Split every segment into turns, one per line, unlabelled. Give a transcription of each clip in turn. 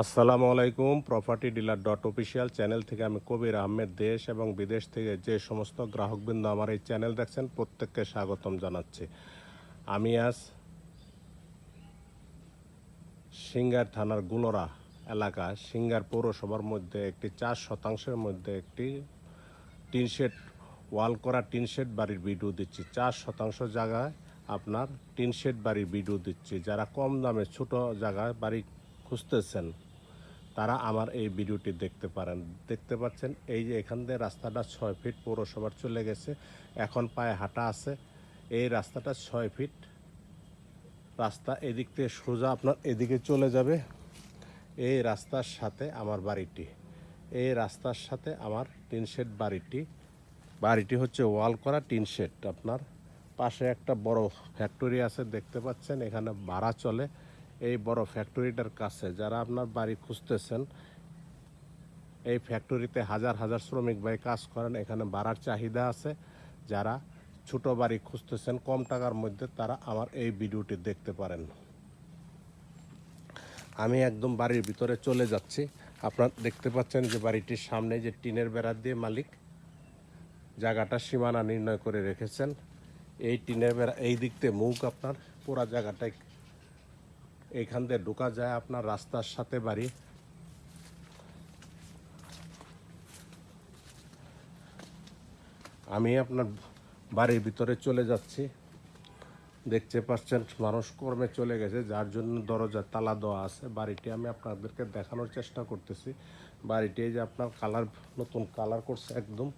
আসসালামু আলাইকুম property dealer dot official channel থেকে আমি কবির আহমেদ দেশ এবং বিদেশ থেকে যে সমস্ত গ্রাহকবৃন্দ আমার এই চ্যানেল দেখছেন, প্রত্যেককে স্বাগতম জানাচ্ছি। আমি আজ সিঙ্গার থানার গুলরা এলাকা, সিঙ্গার পৌরসভার মধ্যে একটি চার শতাংশের মধ্যে একটি টিন শেড ওয়াল করা টিন শেড বাড়ির ভিডিও দিচ্ছি। চার শতাংশ জায়গায় আপনার টিন শেড বাড়ির ভিডিও দিচ্ছি। যারা কম দামে ছোট জায়গায় বাড়ি খুঁজতেছেন তারা আমার এই ভিডিওটি দেখতে পারেন। দেখতে পাচ্ছেন, এই যে এখান দিয়ে রাস্তাটা ছয় ফিট পৌরসভার চলে গেছে। এখন পায়ে হাঁটা আছে। এই রাস্তাটা ছয় ফিট। রাস্তা এদিক থেকে সোজা আপনার এদিকে চলে যাবে। এই রাস্তার সাথে আমার বাড়িটি। এই রাস্তার সাথে আমার টিন শেড বাড়িটি। বাড়িটি হচ্ছে ওয়াল করা টিন শেড আপনার। পাশে একটা বড় ফ্যাক্টরি আছে, দেখতে পাচ্ছেন, এখানে ভাড়া চলে। এই বড় ফ্যাক্টরিটার কাছে, যারা আপনার বাড়ি খুঁজতেছেন, এই ফ্যাক্টরিতে হাজার হাজার শ্রমিক ভাই কাজ করেন। এখানে ভাড়ার চাহিদা আছে। যারা ছোট বাড়ি খুঁজতেছেন, কম টাকার মধ্যে তারা আমার এই ভিডিওটি দেখতে পারেন। আমি একদম বাড়ির ভিতরে চলে যাচ্ছি। আপনার দেখতে পাচ্ছেন যে বাড়িটির সামনে যে টিনের বেড়া দিয়ে মালিক জায়গাটা সীমানা নির্ণয় করে রেখেছেন। এই টিনের বেড়া, এই দিক মুখ আপনার, পুরা জায়গাটায় এইখান দিয়ে ঢোকা যায় আপনার রাস্তার সাথে বাড়ি। আমি আপনার বাড়ির ভিতরে চলে যাচ্ছি। দেখতে পাচ্ছেন, মানুষ কর্মে চলে গেছে, যার জন্য দরজা তালা দেওয়া আছে। বাড়িটি আমি আপনাদেরকে দেখানোর চেষ্টা করতেছি। বাড়িটি যে আপনার কালার, নতুন কালার করছে একদম।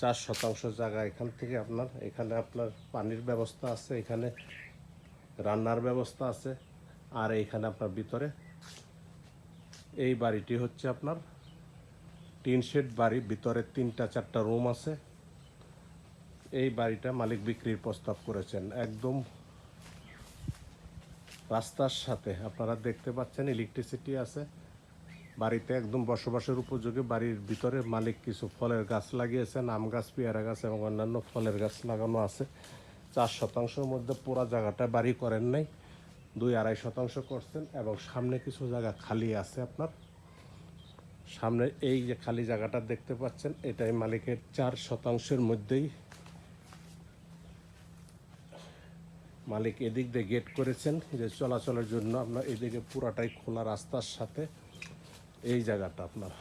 চার শতাংশ জায়গা এখান থেকে আপনার, এখানে আপনার পানির ব্যবস্থা আছে, এখানে রান্নার ব্যবস্থা আছে। আর এইখানে আপনার ভিতরে এই বাড়িটি হচ্ছে আপনার টিন শেড বাড়ি। ভিতরে তিনটা, চারটা রুম আছে। এই বাড়িটা মালিক বিক্রির প্রস্তাব করেছেন। একদম রাস্তার সাথে। আপনারা দেখতে পাচ্ছেন ইলেকট্রিসিটি আছে। বাড়িতে একদম বসবাসের উপযোগী বাড়ির ভিতরে মালিক কিছু ফলের গাছ লাগিয়েছেন, আম গাছ, পেয়ারা গাছ এবং অন্যান্য ফলের গাছ লাগানো আছে। চার শতাংশের মধ্যে পুরা জায়গাটা বাড়ি করেন নাই। দুই আড়াই শতাংশ করছেন এবং সামনে কিছু জায়গা খালি আছে আপনার। সামনে এই যে খালি জায়গাটা দেখতে পাচ্ছেন, এটাই মালিকের চার শতাংশের মধ্যেই। মালিক এদিক দিয়ে গেট করেছেন যে চলাচলের জন্য আপনার এদিকে পুরাটাই খোলা রাস্তার সাথে এই জায়গাটা আপনার।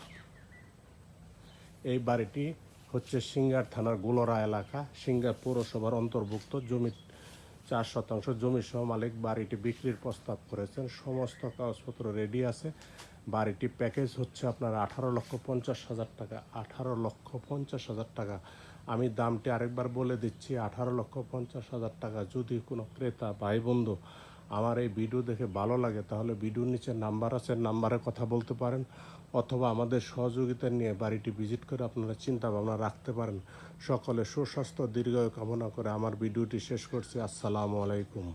এই বাড়িটি হচ্ছে সিঙ্গার থানার গোলরা এলাকা, সিঙ্গার পৌরসভার অন্তর্ভুক্ত জমি চার শতাংশ জমি সহ মালিক বাড়িটি বিক্রির প্রস্তাব করেছেন। সমস্ত কাগজপত্র রেডি আছে। বাড়িটি প্যাকেজ হচ্ছে আপনার আঠারো লক্ষ পঞ্চাশ হাজার টাকা। আঠারো লক্ষ পঞ্চাশ হাজার টাকা। আমি দামটি আরেকবার বলে দিচ্ছি। আঠারো লক্ষ পঞ্চাশ হাজার টাকা। যদি কোনো ক্রেতা, ভাই, বন্ধু আমার এই ভিডিও দেখে ভালো লাগে, তাহলে ভিডিওর নিচে নাম্বার আছে, নাম্বারে কথা বলতে পারেন, অথবা আমাদের সহযোগিতা নিয়ে বাড়িটি ভিজিট করে আপনারা চিন্তা ভাবনা রাখতে পারেন। সকলে সুস্বাস্থ্য, দীর্ঘায়ু কামনা করে আমার ভিডিওটি শেষ করছি। আসসালামু আলাইকুম।